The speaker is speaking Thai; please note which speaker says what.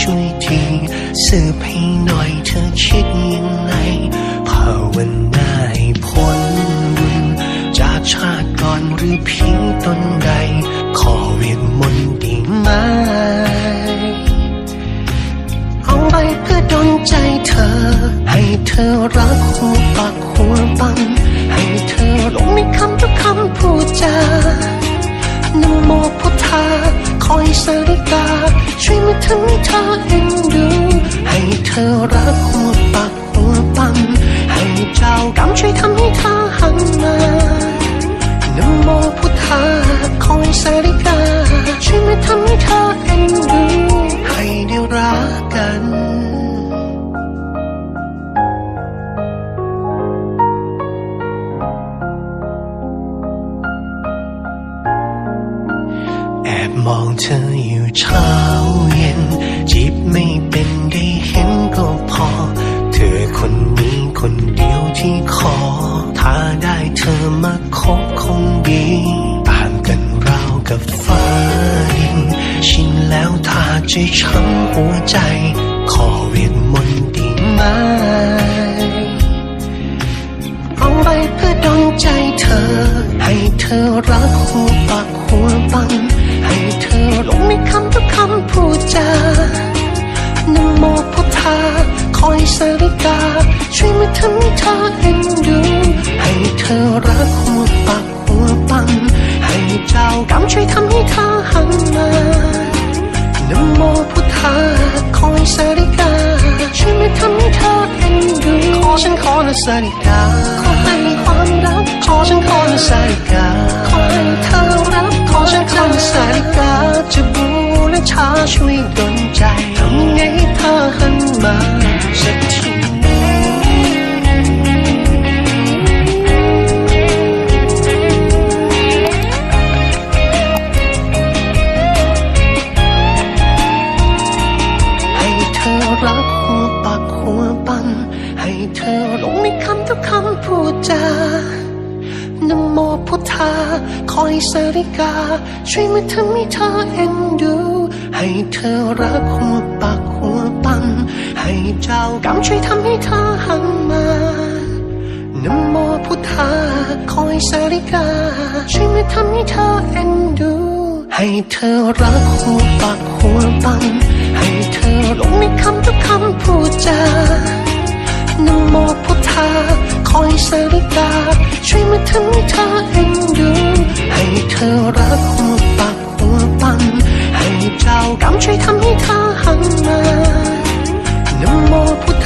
Speaker 1: ช่วยทีสืบให้หน่อยเธอคิดยังไงภาวนาให้พ้นวินจากชาติก่อนหรือเพีงตนใด ขอเวทมนต์ดีไหมเอาไปเพื่อดนใจเธอ ให้เธอรักหัวปักหัวปังให้ ธอรักหัวปากหัวปังให้เจ้ากรรมช่วยทำให้เธอหันมานโมพุทธาคอยสริกาช่วยมาทำให้เธอเอ็นดูให้ได้รักกันแอบมองเธออยู่เช้า อมาคบคงดีต่างกันราวกับฟ้าดินชินแล้วถ้าจช้ำหัวใจ ขอเวทมนต์ดีไหมเอาไปเพื่อดนใจเธอ ให้เธอรักหัวปากหัวปังให้เธอหลงใน นขอนะสริกา ขอให้มีความรัก ขอฉันขอนะสริกา ขอให้เธอรัก ขอฉันขอนะสริกา จะบูและชาช่วยดลใจทำไงเธอหันมา เธอหลงในคำทุกคำพูดจานโมพุทธา คอยสริกา ช่วยมาทำให้เธอเอ็นดู ให้เธอรักหัวปากหัวปังให้เจ้ากรรมช่วยทำให้เธอหันมานโมพุทธา คอยสริกา ช่วยมาทำให้เธอเอ็นดู ให้เธอรักหัวปากหัวปังให้เธอหลงในคำทุกคำพูดจาา คอยสริกาช่วยมาทำให้เธอเอ็นดูให้เธอรักหัวปากหัวปันให้เจ้ากรรมช่วยทำให้เธอหันมานะโมพุทธ